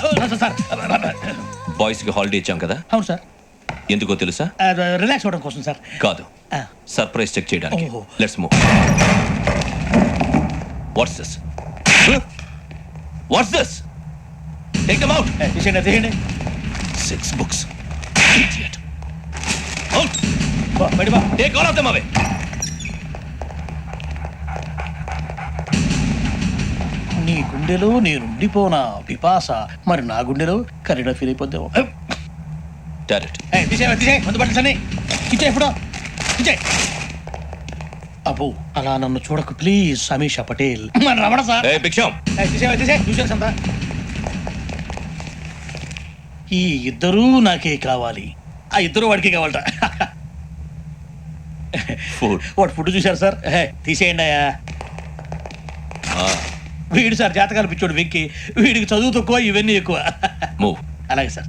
Sir బాయ్స్కి holiday ఇచ్చాం కదా? అవును సార్. ఎందుకో తెలుసా? రిలాక్స్ అవ్వడం కోసం సార్. కాదు. సర్ప్రైజ్ చెక్ చేయడానికి. ఓహో. Let's move what's this what's this take them out తీసేయండి తీయండి సిక్స్ బుక్స్ అవుట్ బా, బయట బా. Take all of them away నీ గుండెలో నేనుండిపోనా? పిపాస. మరి నా గుండెలో కరీడా ఫీల్ ఇచ్చే అబ్బో అలా నన్ను చూడకు ప్లీజ్ సమీషా పటేల్. మన రమణ సార్. ఈ ఇద్దరూ నాకే కావాలి. ఆ ఇద్దరు వాడికి కావాలట. వాడు ఫుడ్ చూశారు సార్. తీసేయండి అయ్యా. వీడు సార్ జాతకాలు పిచ్చోడు వెక్కి వీడికి చదువు తక్కువ ఇవన్నీ ఎక్కువ. అలాగే సార్.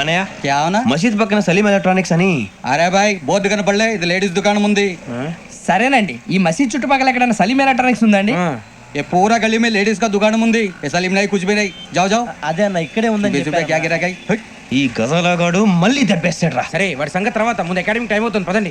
అనయ్య क्या होना మసీద్ పక్కన సలీం ఎలక్ట్రానిక్స్ అని అరే బాయ్ బోర్డు కనపడలే ఇది లేడీస్ దుకాణం ఉంది సరేనండి ఈ మసీద్ చుట్టుపక్కల ఎక్కడైనా సలీం ఎలక్ట్రానిక్స్ ఉందండి ఆ. ये पूरा गली में लेडीज का दुकान मुंदी ये सलीम नहीं कुछ भी नहीं जाओ जाओ అదే అన్న ఇక్కడే बीस रुपए क्या गिरा गई ఈ గజాలగాడు మళ్ళీ దెబ్బేస్తాడు రా సరే వాడి సంగతి తర్వాత ముందు అకాడమిక్ టైం అవుతుంది పదండి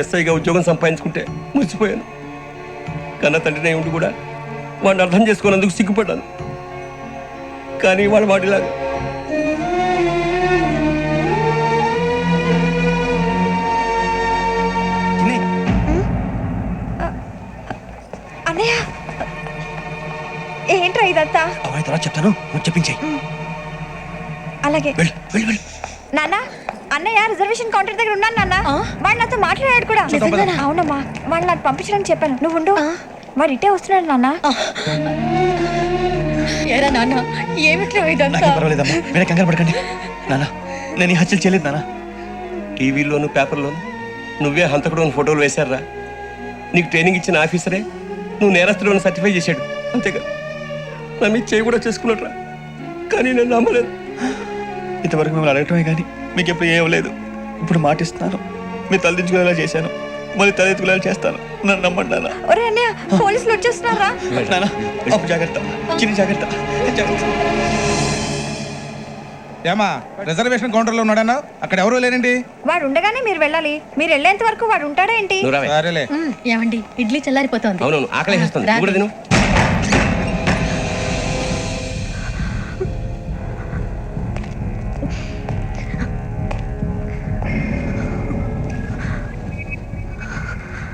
వాడు ఎస్ఐగా ఉద్యోగం సంపాదించుకుంటే మురిసిపోయాను. కన్న తండ్రినే ఉండి కూడా వాడిని అర్థం చేసుకున్నందుకు సిగ్గుపడ్డాను. కానీ వాడు వాడిలాగా అన్నయ్య. ఏంట్రా ఇదంతా? అవన్నీ తర్వాత చెప్తాను. చెప్పించాయి. అలాగే. నాన్న. అన్నయ్య రిజర్వేషన్ కౌంటర్ దగ్గర ఉన్నాను నాన్న? వాడు నాతో మాట్లాడాడు కూడా? అవునమ్మా. వాడు నాకు పంపించడానికి చెప్పాను. నువ్వు ఉండు. వాడు ఇటే వస్తున్నాడు నాన్న. ఏరా నాన్న ఏమిట్రా ఇదంతా? పర్వాలేదమ్మా. మీరే కంగారు పడకండి. నాన్న నేను ఈ హత్యలు చేయలేదు నాన్న. టీవీలోను పేపర్లోను నువ్వే హంతకుడు ఫోటోలు వేశారా? నీకు ట్రైనింగ్ ఇచ్చిన ఆఫీసరే నువ్వు నేరస్తులను సర్టిఫై చేశాడు. అంతేగా. నా మీద చేయి కూడా చేసుకున్నట్రా కానీ నేను నమ్మలేదు. ఇంతవరకు మిమ్మల్ని అడగటమే కానీ మీకు ఎప్పుడు ఏం లేదు ఇప్పుడు మాటిస్తున్నాను మీరు తలదించుకునేలా చేశాను. మళ్ళీ తలెత్తుకునేలా చేస్తాను. నన్ను నమ్మండి నాన్న. ఒరే అన్నయ్య పోలీసులు వచ్చేస్తున్నారా? నాన్న అప్పు జాగ్రత్త. చిన్న జాగ్రత్త. జాగ్రత్త. ఏమా రిజర్వేషన్ కౌంటర్లో ఉన్నాడన్నా? అక్కడ ఎవరూ లేరండి వాడు ఉండగానే మీరు వెళ్ళాలి. మీరు వెళ్ళేంత వరకు వాడు ఉంటాడా ఏంటి సరేలే. ఏమండి ఇడ్లీ చల్లారిపోతోంది. అవునవును ఆకలి వేస్తుంది కూడా తిను.